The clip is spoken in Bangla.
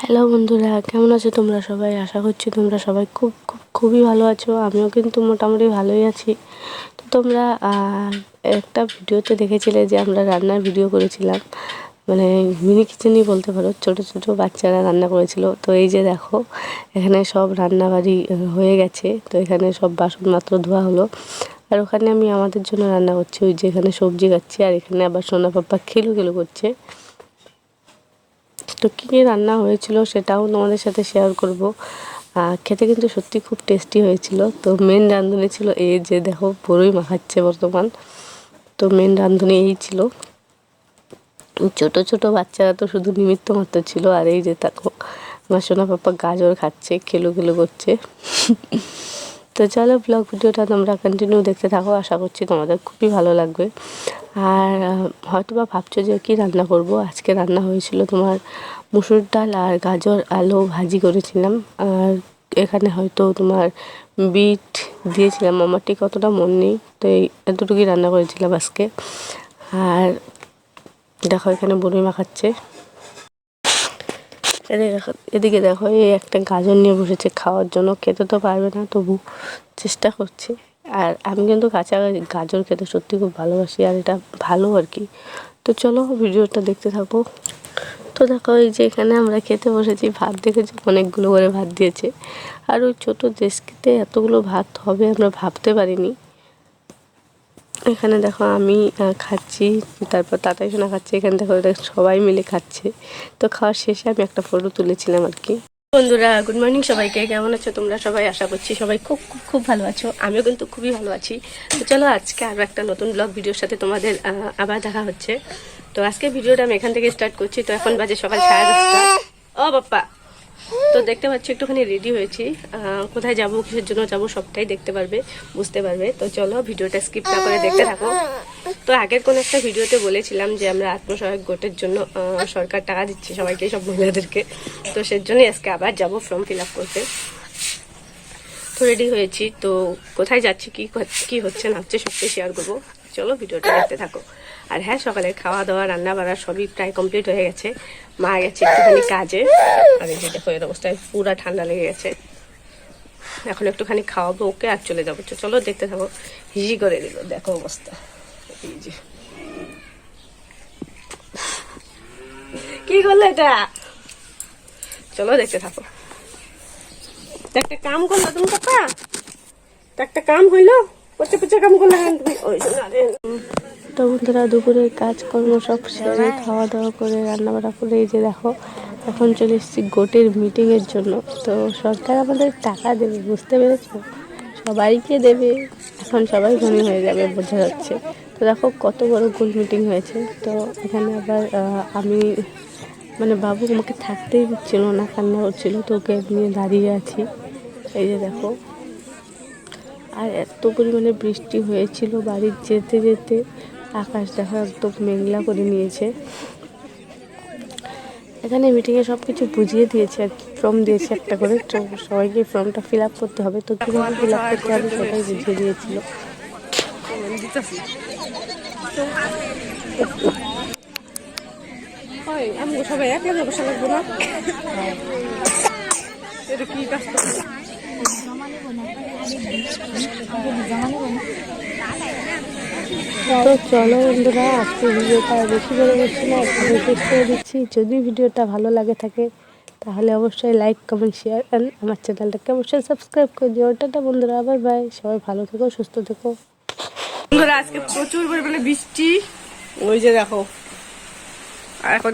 হ্যালো বন্ধুরা, কেমন আছো তোমরা সবাই? আশা করছি তোমরা সবাই খুব খুব, খুবই ভালো আছো। আমিও কিন্তু মোটামুটি ভালোই আছি। তো তোমরা একটা ভিডিওতে দেখেছিলে যে আমরা রান্নার ভিডিও করেছিলাম। মানে মিনি কিচেনই বলতে পারো, ছোট ছোট বাচ্চারা রান্না করেছিল। তো এই যে দেখো, এখানে সব রান্নাবাড়ি হয়ে গেছে। তো এখানে সব বাসন মাত্র ধোয়া হলো। আর ওখানে আমি আমাদের জন্য রান্না করছি, ওই যে এখানে সবজি খাচ্ছি আর এখানে আবার সোনা পাপ্পা খেলু খেলু করছে। তো কী কী রান্না হয়েছিল সেটাও তোমাদের সাথে শেয়ার করব। খেতে কিন্তু সত্যি খুব টেস্টি হয়েছিল। তো মেন রাঁধুনি ছিল এই যে দেখো, বড়ই মাখাচ্ছে বর্তমান। তো মেন রাঁধুনি এই ছিল। ছোট ছোট বাচ্চারা তো শুধু নিমিত্ত মাত্র ছিল। আর এই যে তাকো আমার সোনা পাপা গাজর খাচ্ছে, খেলো খেলো করছে। তো চলো ব্লগ ভিডিওটা তোমরা কন্টিনিউ দেখতে থাকো, আশা করছি তোমাদের খুবই ভালো লাগবে। আর হয়তো বা ভাবছ যে কী রান্না করব? আজকে রান্না হয়েছিল তোমার মুসুর ডাল আর গাজর আলু ভাজি করেছিলাম। আর এখানে হয়তো তোমার বিট দিয়েছিলাম, আমার ঠিক অতটা মন নেই, তো এই এতটুকুই রান্না করেছিলাম আজকে। আর দেখো এখানে বড়ি মাখাচ্ছে। এদিকে দেখো এদিকে দেখো, এই একটা গাজর নিয়ে বসেছে খাওয়ার জন্য। খেতে তো পারবে না, তবু চেষ্টা করছে। আর আমি কিন্তু কাঁচা গাজর খেতে সত্যি খুব ভালোবাসি, আর এটা ভালো আর কি। তো চলো ভিডিওটা দেখতে থাকো। তো দেখো, এই যে এখানে আমরা খেতে বসেছি, ভাত দেখেছি, অনেকগুলো করে ভাত দিয়েছে। আর ওই ছোটো দেশকিতে এতগুলো ভাত হবে, আমরা ভাবতে পারিনি। এখানে দেখো আমি খাচ্ছি, তারপর তাতাই সোনা খাচ্ছে, এখানে দেখো সবাই মিলে খাচ্ছে। তো খাওয়ার শেষে আমি একটা ফটো তুলেছিলাম আর কি। বন্ধুরা গুড মর্নিং সবাইকে, কেমন আছো তোমরা সবাই? আশা করছি সবাই খুব খুব খুব ভালো আছো। আমিও কিন্তু খুবই ভালো আছি। তো চলো আজকে আরও একটা নতুন ব্লগ ভিডিওর সাথে তোমাদের আবার দেখা হচ্ছে। তো আজকে ভিডিওটা আমি এখান থেকে স্টার্ট করছি। তো এখন বাজে সকাল সাড়ে দশটা। ও বাপ্পা! তো দেখতে পাচ্ছি, একটুখানি রেডি হয়েছি। কোথায় যাব, কিসের জন্য যাব, সবটাই দেখতে পারবে, বুঝতে পারবে। তো চলো, ভিডিওটা স্কিপ না করে দেখতে থাকো। তো আগের কোন একটা ভিডিওতে বলেছিলাম যে, আমরা আত্মসহায়ক গোটের জন্য সরকার টাকা দিচ্ছে সবাইকে, সব মহিলাদেরকে। তো সেজন্যই আজকে আবার যাব ফর্ম ফিল আপ করতে। তো রেডি হয়েছি। তো কোথায় যাচ্ছি, কি কি হচ্ছে, না হচ্ছে, সবটাই শেয়ার করব। চলো, ভিডিওটা দেখতে থাকো। আর হ্যাঁ সকালে খাওয়া দাওয়া রান্না বাড়া সবই প্রায় কমপ্লিট হয়ে গেছে। মা গেছে একটুখানি কাজে। আর এই যে দেখো এর অবস্থায় পুরা ঠান্ডা লেগে গেছে। এখন একটুখানি খাওয়াবো ওকে আর চলে যাব। চলো দেখতে থাকো হিজি করে দিল। দেখো অবস্থা। এই যে। কি করল এটা? চলো দেখতে থাকো। একটা কাম করল তুমি তো একটা কাম হইল? পচে পচে কাম করলে তুমি? ওই জন্য তো বন্ধুরা, দুপুরের কাজকর্ম সব সেরে খাওয়া দাওয়া করে, রান্নাবাড়া করে, এই যে দেখো, এখন চলে এসেছি গোটের মিটিংয়ের জন্য। তো সরকার আমাদের টাকা দেবে, বুঝতে পেরেছ? সবাইকে দেবে। এখন সবাই ধনী হয়ে যাবে, বোঝা যাচ্ছে। তো দেখো, কত বড় গোল মিটিং হয়েছে। তো এখানে আবার আমি মানে বাবু আমাকে থাকতেই দিচ্ছিল না, কান্না করছিল, তো ওকে নিয়ে দাঁড়িয়ে আছি। এই যে দেখো, আর এত পরিমাণে বৃষ্টি হয়েছিল বাড়ির যেতে যেতে। আকাশ দেখো একদম মেঘলা করে নিয়েছে। এখানে মিটিংয়ে সব কিছু বুঝিয়ে দিয়েছে আর কি ফর্ম দিয়েছে একটা করে। তো সবাইকে ফর্মটা ফিল আপ করতে হবে। তো কীভাবে ফিল আপ করতে হবে সেটাই বুঝিয়ে দিয়েছিল। আমি সবাই এক লাগে বসে লাগবো না? এটা কি কাজ করছে? তো চলো বন্ধুরা আজকে ভিডিওটা বেশি বড় করছি না, একটু করে দিচ্ছি। যদি ভিডিওটা ভালো লাগে থাকে, তাহলে অবশ্যই লাইক কমেন্ট শেয়ার অ্যান্ড আমার চ্যানেলটাকে অবশ্যই সাবস্ক্রাইব করে দিও। ওটাটা বন্ধুরা, আবার বাই সবাই ভালো থেকো, সুস্থ থেকো। বন্ধুরা, আজকে প্রচুর পরিমাণে বৃষ্টি। ওই যে দেখো। এখন